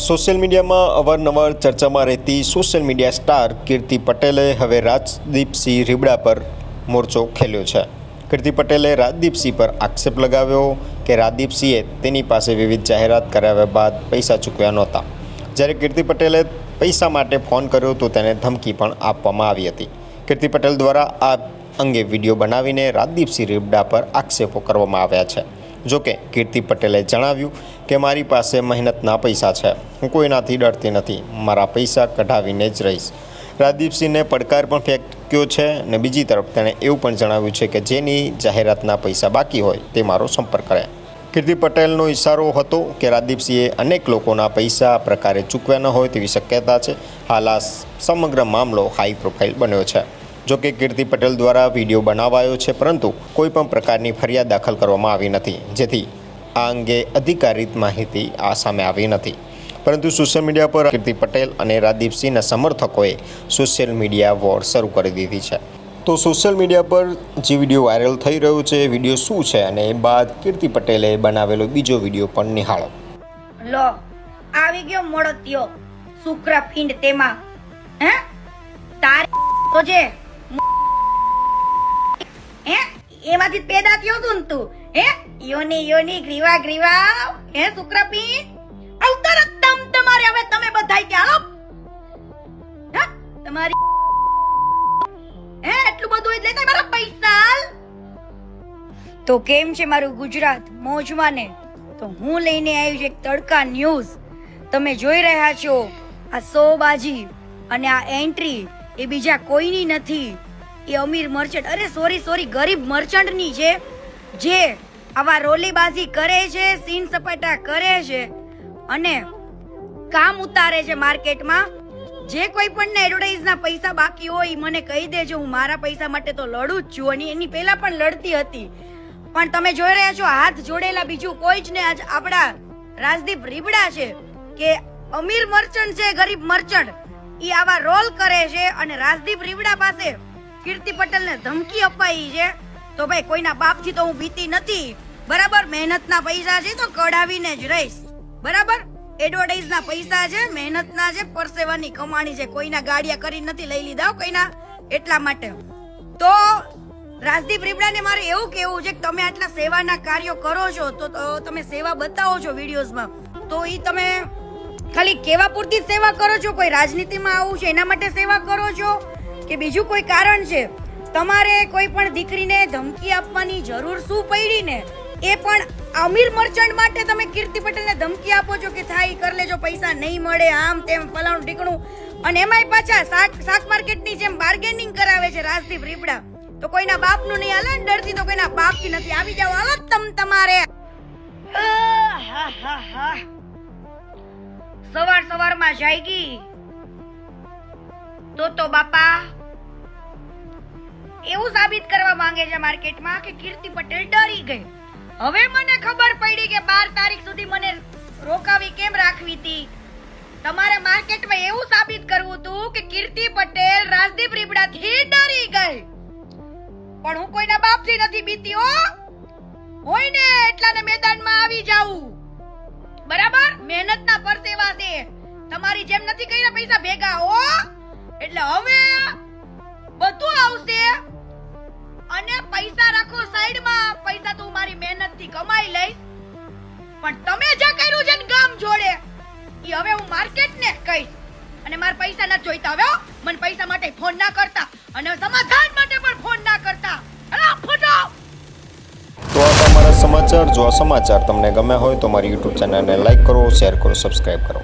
Social મીડિયામાં અવારનવાર ચર્ચામાં રહેતી સોશિયલ મીડિયા સ્ટાર કીર્તિ પટેલે હવે રાજદીપસિંહ રીબડા પર મોરચો ખેલ્યો છે. કીર્તિ પટેલે રાજદીપસિંહ પર આક્ષેપ લગાવ્યો કે રાજદીપસિંહે તેની પાસે વિવિધ જાહેરાત કરાવ્યા બાદ પૈસા ચૂકવ્યા નહોતા. જ્યારે કીર્તિ પટેલે પૈસા માટે ફોન કર્યો તો તેને ધમકી પણ આપવામાં આવી હતી. કીર્તિ પટેલ દ્વારા આ અંગે વીડિયો બનાવીને રાજદીપસિંહ રીબડા પર આક્ષેપો કરવામાં આવ્યા છે. જોકે કીર્તિ પટેલે જણાવ્યું કે મારી પાસે મહેનતના પૈસા છે. હું કોઈનાથી ડરતી નથી. મારા પૈસા કઢાવીને જ રહીશ. રાજદીપસિંહને પડકાર પણ ફેંક્યો છે અને બીજી તરફ તેણે એવું પણ જણાવ્યું છે કે જેની જાહેરાતના પૈસા બાકી હોય તે મારો સંપર્ક કરે. કીર્તિ પટેલનો ઇશારો હતો કે રાજદીપસિંહે અનેક લોકોના પૈસા આ પ્રકારે ચૂકવ્યા ન હોય તેવી શક્યતા છે. હાલ આ સમગ્ર મામલો હાઈ પ્રોફાઇલ બન્યો છે. જોકે કીર્તિ પટેલ દ્વારા વીડિયો બનાવાયો છે, પરંતુ કોઈ પણ પ્રકારની ફરિયાદ દાખલ કરવામાં આવી નથી, જેથી આ અંગે અધિકારિત માહિતી આ સામે આવી નથી. પરંતુ સોશિયલ મીડિયા પર કીર્તિ પટેલ અને રાજદીપસિંહના સમર્થકોએ સોશિયલ મીડિયા વોર શરૂ કરી દીધી છે. તો સોશિયલ મીડિયા પર જે વીડિયો વાયરલ થઈ રહ્યો છે, એ વીડિયો શું છે અને એ બાદ કીર્તિ પટેલે બનાવેલો બીજો વીડિયો પણ નિહાળો. લો, આવી ગયો મોડતિયો. શુક્રપિંડ તેમાં, હે? તારી તો જે હે એમાંથી પેદા થયો છું તું, હે? યોની યોની, ગ્રીવા ગ્રીવા હે શુક્રપી અવતાર તમ તમારે, હવે તમે બધાય ત્યાં, હે. તમારી હે, એટલું બધું એટલે મારા પૈસા. તો કેમ છે મારું ગુજરાત મોજમાં ને? તો હું લઈને આવ્યું છું એક તડકા ન્યૂઝ. તમે જોઈ રહ્યા છો આ સોબાજી અને આ એન્ટ્રી એ બીજા કોઈની નથી. એ અમીર મર્ચન્ટ. અરે સોરી સોરી ગરીબ મર્ચન્ટની છે, જે આવા રોલીબાજી કરે છે, સીન સપાટા કરે છે અને કામ ઉતારે છે માર્કેટમાં. જે કોઈ પણ એડવર્ટાઇઝના પૈસા બાકી હોય મને કહી દેજો, હું મારા પૈસા માટે તો લડું જ છું. અને એની પહેલા પણ લડતી હતી. પણ તમે જોઈ રહ્યા છો, હાથ જોડેલા બીજું કોઈ જ ને આજ આપણા રાજદીપ રીબડા છે કે અમીર મર્ચન્ટ છે, ગરીબ મર્ચન્ટ. એ આવા રોલ કરે છે અને રાજદીપ રીબડા પાસે કીર્તિ પટેલને ધમકી અપાઈ છે. તો ભાઈ, કોઈના બાપથી તો હું બીતી નથી. બરાબર? મહેનતના પૈસા છે તો કઢાવીને જ રહીશ. બરાબર? એડવર્ટાઇઝના પૈસા છે, મહેનતના છે પરસેવાની કમાણી છે. કોઈના ગાડિયા કરી નથી લઈ લીધા કોઈના. એટલા માટે. તો રાજદીપ રીબડાને મારે એવું કેવું છે કે તમે આટલા સેવાના કાર્યો કરો છો તો તમે સેવા બતાવો છો વિડીયોઝમાં. તો ઈ તમે ખાલી કેવા પૂરતી સેવા કરો છો? કોઈ રાજનીતિમાં આવું છે, એના માટે સેવા કરો છો? કે બીજું કોઈ કારણ છે? તમારે કોઈ પણ દીકરીને ધમકી આપવાની જરૂર શું પડી ને? એ પણ અમીર મર્ચન્ટ માટે તમે કીર્તિ પટેલને ધમકી આપો છો કે થાય કર લેજો, પૈસા નહીં મળે, આમ તેમ ફલાણું ઢીકણું. અને એમાંય પાછા શાક શાક માર્કેટની જેમ બાર્ગેનિંગ કરાવે છે રાજદીપ રીપડા. તો કોઈના બાપનું નહીં હાલે ને ડરથી તો કોઈના બાપથી નથી. આવી જાવ હાલો તમ તમારે. સવાર સવારમાં જાયગી તો તો બાપા એવું સાબિત કરવા માંગે છે માર્કેટમાં કે કીર્તિ પટેલ ડરી ગઈ. હવે મને ખબર પડી કે બાર તારીખ સુધી મને રોકાવી કેમ રાખવી હતી તમારે માર્કેટમાં એવું સાબિત કરવું હતું કે કીર્તિ પટેલ રાજદીપ રીબડાથી ડરી ગઈ. પણ હું કોઈના બાપથી નથી બીતી, હો. હોય ને એટલાને મેદાનમાં આવી જાઉં. બરાબર? મહેનતના પરસેવા છે તમારી જેમ નથી કર્યા પૈસા ભેગા, હો. એટલે હવે બધું આવશે. અને પૈસા રાખો સાઈડમાં. પૈસા તો મારી મહેનતથી કમાઈ લઈશ. પણ તમે જે કર્યું છે ને ગામ જોડે એ હવે હું માર્કેટને કહીશ. અને મારા પૈસા ન જોઈતા હવે. મને પૈસા માટે ફોન ના કરતા અને સમાધાન માટે પણ ફોન ના કરતા. તો આ તમારા સમાચાર. જો આ સમાચાર તમને ગમ્યા હોય તો મારી યુટ્યુબ ચેનલને લાઈક કરો શેર કરો સબસ્ક્રાઈબ કરો.